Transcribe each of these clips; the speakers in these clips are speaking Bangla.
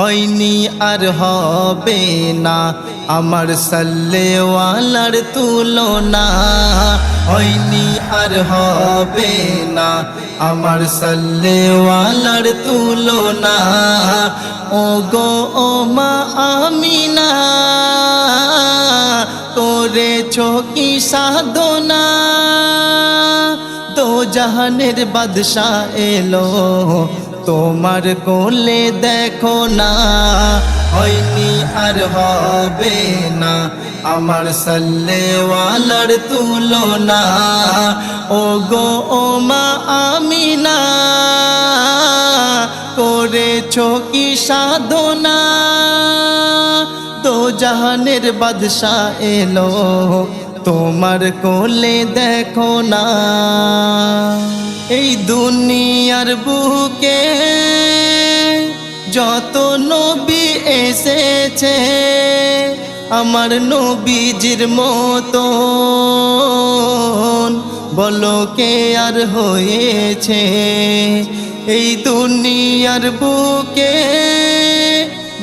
হয়নি আর হবে না আমার সাল্লেওয়ালার তুলনা। হয়নি আর হবে না আমার সাল্লেওয়ালার তুলনা। ও গো ও মা আমিনা, করেছ কি সাধনা? তো জাহানের বাদশা এলো তোমার কোলে দেখো না, হয়নি আর হবে না। আমার সাল্লেওয়ালার তুলনা ও গো ও মা আমি আমিনা, করেছ কি সাধনা? তো জাহানের বাদশা এলো, তোমার কোলে দেখো না। এই দুনিয়ার বুকে যত নবী এসেছে, আমার নবীজির মতো বলো কে আর হয়েছে? এই দুনিয়ার বুকে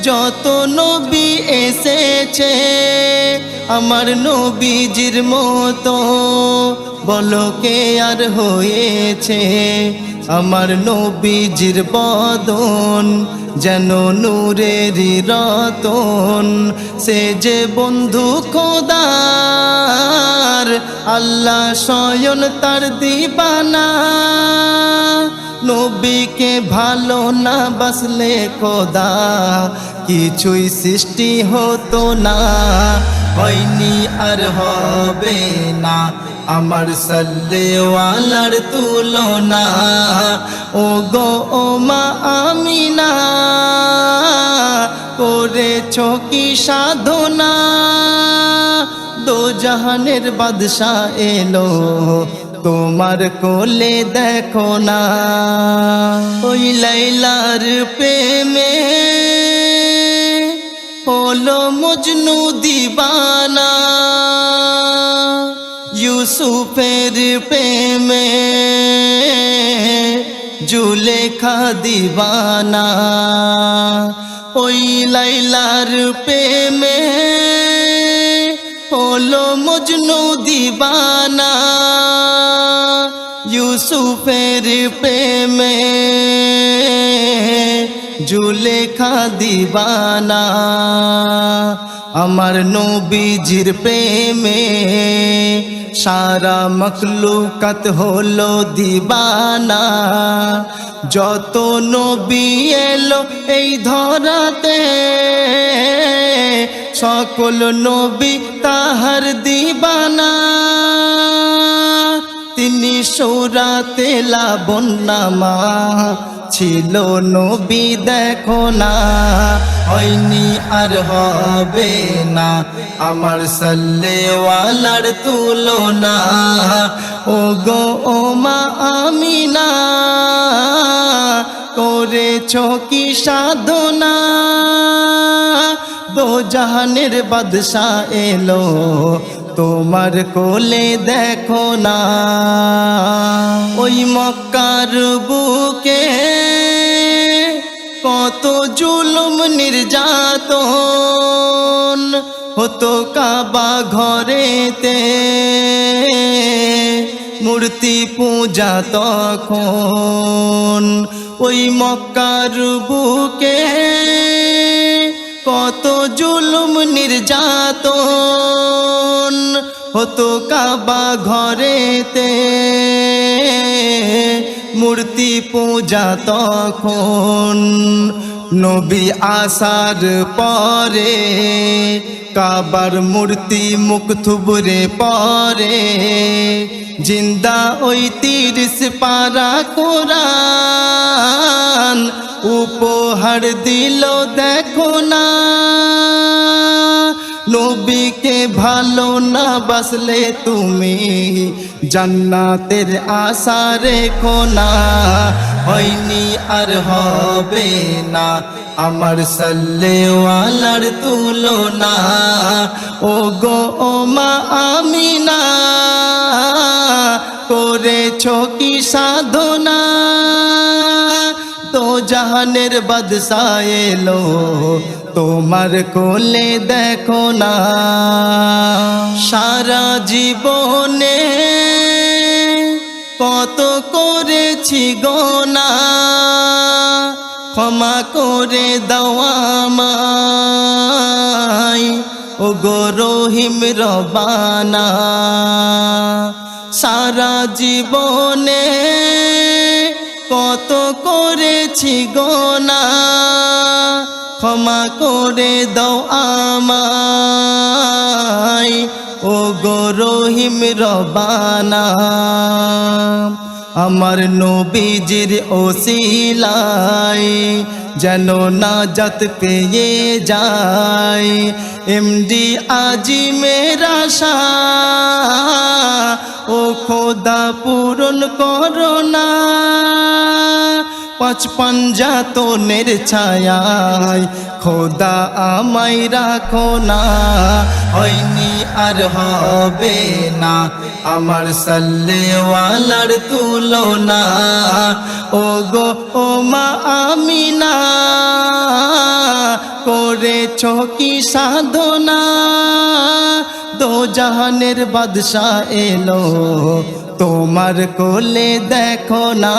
যত নবী এসেছে, আমার নবীজির মতো বলো কে আর হয়েছে আমার নবীজির বদন যেন নূরেরই রতন। সে যে বন্ধু খোদার, আল্লাহ শয়ন তার দিবানা। নবীকে ভালো না বাসলে খোদা, কিছুই সৃষ্টি হতো না, হয়নি আর হবে না। আমার সাল্লেওয়ালার তুলনা। ও গো ও মা আমিনা, করেছ কি সাধনা? দো জাহানের বাদশা এলো, তোমার কোলে দেখো না। ওই লাইলার প্রেমে হলো মজনু দিবানা। ইউসুফের প্রেমে জুলেখা দিবানা। ওই লাইলার প্রেমে হলো মজনু দিবানা। ইউসুফের প্রেমে জুলেখা দিবানা। আমার নবীজির প্রেমে সারা মখলুকাত হলো দিবানা। যত নবী এলো এই ধরাতে, সকল নবী তাহার দিবানা। তিনি সৌরাতে লাবন্নামা ছিল নবী দেখো না, হয়নি আর হবে না। আমার সাল্লেওয়ালার তুলনা ও গো ও মা আমিনা, করেছ কি সাধনা? দো জাহানের বাদশা এলো, তোমার কোলে দেখো না। ওই মক্কার বুকে কত জুলুম নির্যাতন হতো কাবা ঘরেতে। মূর্তি পূজা তখন ওই মক্কার বুকে। কত জুলুম নির্যাতন হতো কাবা ঘরেতে। মূর্তি পূজা তখন নবী আসার পরে কাবার মূর্তি মুখ থুবরে পরে, জিন্দা ওই তিরিশ পারা কোরআন উপহার দিল দেখো না। ভালো না বাসলে তুমি জান্নাতের আশা রেখো না। হয়নি আর হবে না আমার সাল্লেওয়ালার তুলনা। ও গো ও মা আমি আমিনা, করেছ কি সাধনা? তো জাহানের বাদশা এলো তোমার কোলে দেখো না। সারা জীবনে কত করেছি গোনা ক্ষমা করে দেওয়ামাই ও গো রহিম রবানা। সারা জীবনে কত করেছি গোনা ক্ষমা করে দাও আমায়। ও গো রহিম রবানা, আমার নবীজির ওসিলাই যেন নাজাত পেয়ে যায়। এমডি আজি মেরা ও খোদা পূরণ করো না পাঁচ পাঞ্জাতনের ছায়ায় খোদা আমায় রাখো না। হয়নি আর হবে না আমার সাল্লেওয়ালার তুলনা। ও গো ও মা আমিনা, করেছ কি সাধনা? দো জাহানের বাদশাহ এলো। তোমার কোলে দেখো না।